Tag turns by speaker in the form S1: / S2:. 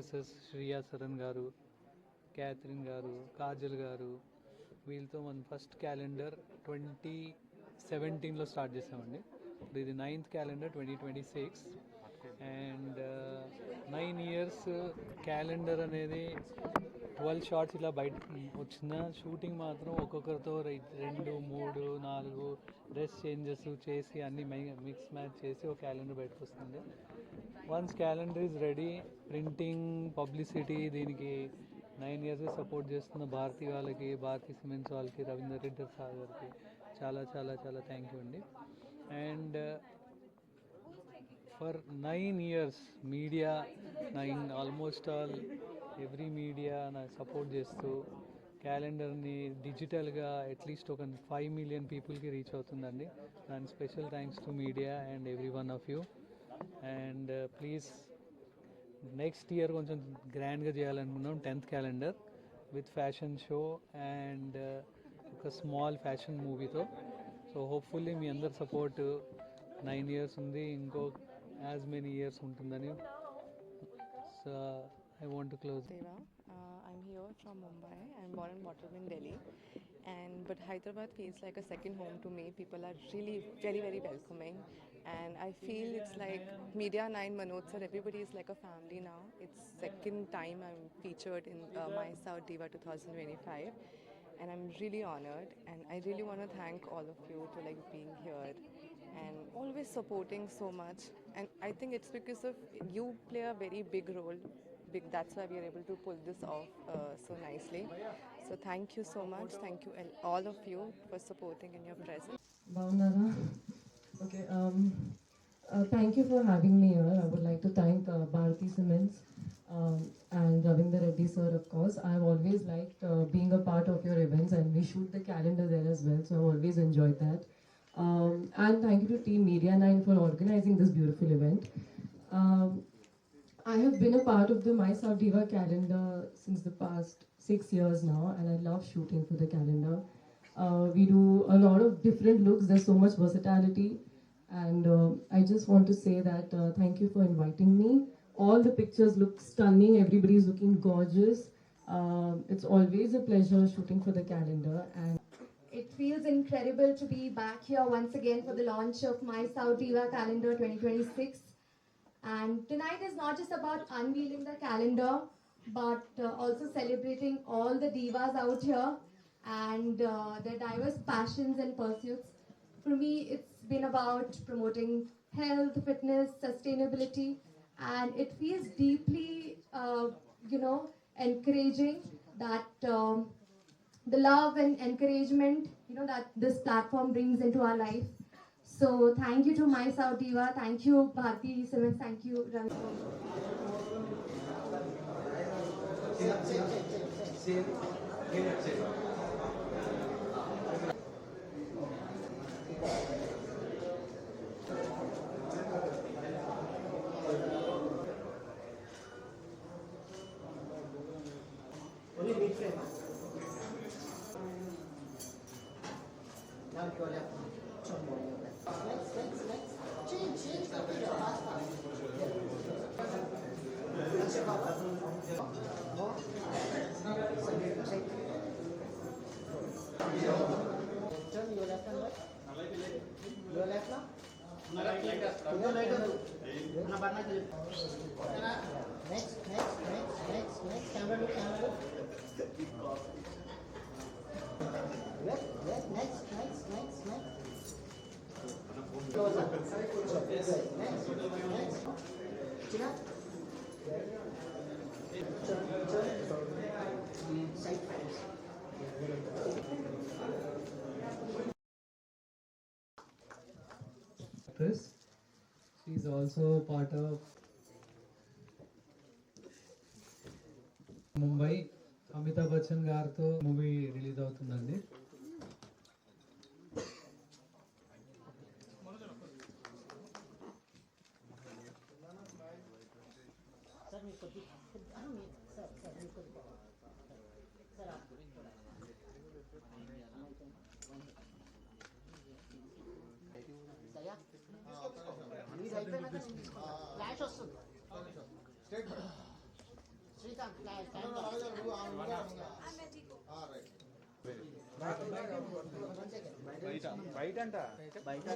S1: Professors Shriya Saran గారు Catherine గారు కాజల్ గారు వీళ్ళతో మన ఫస్ట్ క్యాలెండర్ ట్వంటీ సెవెంటీన్లో స్టార్ట్ చేసామండి. ఇప్పుడు ఇది ninth calendar twenty twenty six. And nine years calendar అనేది ట్వెల్వ్ షార్ట్స్ ఇలా బయట వచ్చిన షూటింగ్ మాత్రం ఒక్కొక్కరితో రెండు మూడు నాలుగు డ్రెస్ చేంజెస్ చేసి అన్ని మిక్స్ మ్యాచ్ చేసి ఒక క్యాలెండర్ బయటకు వస్తుంది once calendar is ready printing publicity దీనికి నైన్ ఇయర్స్ సపోర్ట్ చేస్తున్న భారతి వాళ్ళకి భారతి సిమెంట్స్ వాళ్ళకి రవీందర్ రెడ్డి సార్ గారికి చాలా చాలా చాలా థ్యాంక్ యూ అండి. And for nine years media nine almost all every media నాకు సపోర్ట్ చేస్తూ క్యాలెండర్ని డిజిటల్గా అట్లీస్ట్ ఒక ఫైవ్ మిలియన్ పీపుల్కి రీచ్ అవుతుందండి. దాని special thanks to media and every one of you and please next year కొంచెం గ్రాండ్గా చేయాలనుకున్నాం tenth calendar with fashion show and ఒక స్మాల్ ఫ్యాషన్ మూవీతో సో హోప్ఫుల్లీ మీ అందరి సపోర్ట్ నైన్ ఇయర్స్ ఉంది ఇంకో యాజ్ మెనీ ఇయర్స్ ఉంటుందని. So I
S2: want close I'm here from Mumbai. I'm born and brought up in Delhi, and but Hyderabad feels like a second home to me. People are really very very welcoming, and I feel it's like Media Nine Manoj sir. Everybody is like a family now. It's second time I'm featured in uh, My South Diva 2025. And I'm really honored, and I really want to thank all of you to like being here and always supporting so much. And I think it's because of you play a very big role big that's why we are able to pull this off uh, so nicely so thank you so much thank you all of you for supporting in your presence.
S3: Okay. Um, uh, thank you for having me here. I would like to thank uh, Bharati Cements um, and Ravinder Reddy sir, of course. I've always liked uh, being a part of your events, and we shoot the calendar there as well. So I've always enjoyed that. Um, and thank you to Team Media Nine for organizing this beautiful event. Um, I have been a part of the My South Diva calendar since the past six years now, and I love shooting for the calendar. Uh, we do a lot of different looks. There's so much versatility, and uh, I just want to say that uh, thank you for inviting me. All the pictures look stunning. Everybody is looking gorgeous. Um it's always a pleasure shooting for the calendar, and
S4: It feels incredible to be back here once again for the launch of My South Diva Calendar 2026. And tonight is not just about unveiling the calendar, but uh, also celebrating all the divas out here and uh, their diverse passions and pursuits. For me, it's been about promoting health, fitness, sustainability, and it feels deeply, uh, you know, encouraging that. Um, the love and encouragement you know that this platform brings into our life so thank you to my south diva thank you bharti simmons thank you ravi Next, next, next. Change, change the picture. Fast, fast.
S5: Turn your left and right. Your left now. Right, like that. Your right and Next, next, next, next, next. Camera to camera. Left, left, next, next, next, next. Frames.
S1: actress. She's also part of Mumbai Amitabh Bachchan గారితో movie release అవుతుందండి
S5: sir మీకు కొద్ది ఆ, మీ- sir sir మీకు కొద్ది sir ఆ- దయా మీరు అయిపోయినాక నేను తీసుకుంటాను. ఫ్లాష్ వస్తుంది బయట బయట అంట బయట